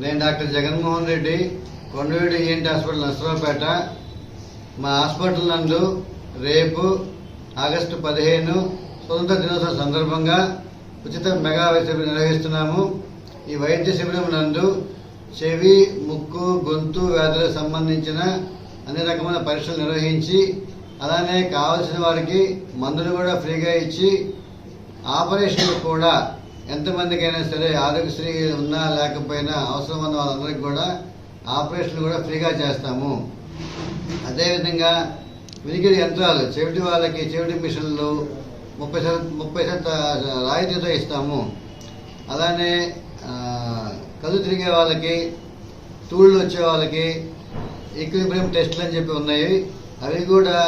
నేను doctor Jaganmohan Reddy Kondaveedu ENT hospital Narasaraopet. మా hospital నందు రేపు ఆగస్టు పదిహేను స్వతంత్ర దినోత్సవం సందర్భంగా ఉచిత మెగా వైద్య శిబిరం నిర్వహిస్తున్నాము. ఈ వైద్య శిబిరం నందు చెవి ముక్కు గొంతు వ్యాధులకు సంబంధించిన అన్ని రకమైన పరీక్షలు నిర్వహించి అలానే కావలసిన వారికి మందులు కూడా ఫ్రీగా ఇచ్చి ఆపరేషన్లు కూడా ఎంతమందికైనా సరే ఆరోగ్యశ్రీ ఉన్నా లేకపోయినా అవసరం ఉన్న వాళ్ళందరికీ కూడా ఆపరేషన్లు కూడా ఫ్రీగా చేస్తాము. అదేవిధంగా వినికిడి యంత్రాలు చెవిటి వాళ్ళకి చెవిటి మిషన్లు ముప్పై శాతం ముప్పై శాతం రాయితీతో ఇస్తాము. అలానే కళ్ళు తిరిగే వాళ్ళకి తూళ్ళు వచ్చే వాళ్ళకి ఈక్విలిబ్రియం టెస్టులు అని చెప్పి ఉన్నాయి. అవి కూడా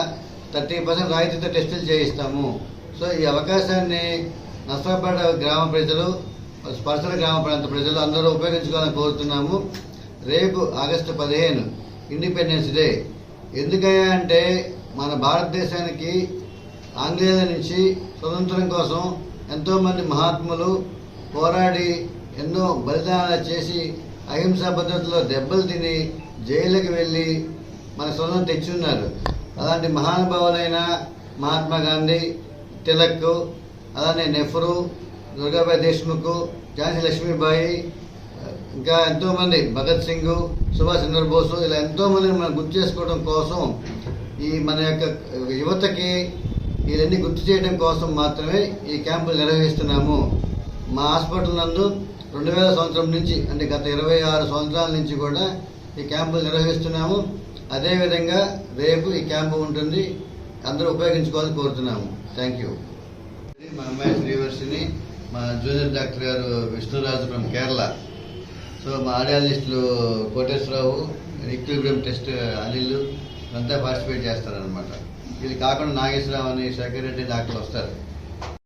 థర్టీ పర్సెంట్ రాయితీతో టెస్టులు చేయిస్తాము. సో ఈ అవకాశాన్ని నష్టపడ్డ గ్రామ ప్రజలు స్పర్శన గ్రామ ప్రాంత ప్రజలు అందరూ ఉపయోగించుకోవాలని కోరుతున్నాము. రేపు ఆగస్టు పదిహేను ఇండిపెండెన్స్ డే ఎందుకయ్యా అంటే మన భారతదేశానికి ఆంగ్లేయుల నుంచి స్వతంత్రం కోసం ఎంతోమంది మహాత్ములు పోరాడి ఎన్నో బలిదానాలు చేసి అహింసా పద్ధతిలో దెబ్బలు తిని జైలుకి వెళ్ళి మన స్వతంత్రం తెచ్చున్నారు అలాంటి మహానుభావులైన మహాత్మా గాంధీ తిలక్ అలానే నెహ్రూ దుర్గాబాయి దేశ్ముఖ్ ఝాన్సీ లక్ష్మీబాయి ఇంకా ఎంతోమంది భగత్ సింగ్ సుభాష్ చంద్రబోస్ ఇలా ఎంతోమందిని మనం గుర్తు చేసుకోవడం కోసం ఈ మన యొక్క యువతకి వీళ్ళన్నీ గుర్తు చేయడం కోసం మాత్రమే ఈ క్యాంపులు నిర్వహిస్తున్నాము. మా హాస్పిటల్ నందు రెండు వేల సంవత్సరం నుంచి అంటే గత ఇరవై ఆరు సంవత్సరాల నుంచి కూడా ఈ క్యాంపులు నిర్వహిస్తున్నాము. అదేవిధంగా రేపు ఈ క్యాంపు ఉంటుంది. అందరూ ఉపయోగించుకోవాలని కోరుతున్నాము. Thank you. మా అమ్మాయి శ్రీవర్షిని మా జూనియర్ డాక్టర్ గారు విష్ణురాజు ఫ్రమ్ కేరళ. సో మా ఆడియాలజిస్టులు కోటేశ్వరరావు ఈక్విలిబ్రియం టెస్ట్ అనిల్ అంతా పార్టిసిపేట్ చేస్తారనమాట ఇది కాకుండా నాగేశ్వరరావు అని శేఖర్ రెడ్డి డాక్టర్లు వస్తారు.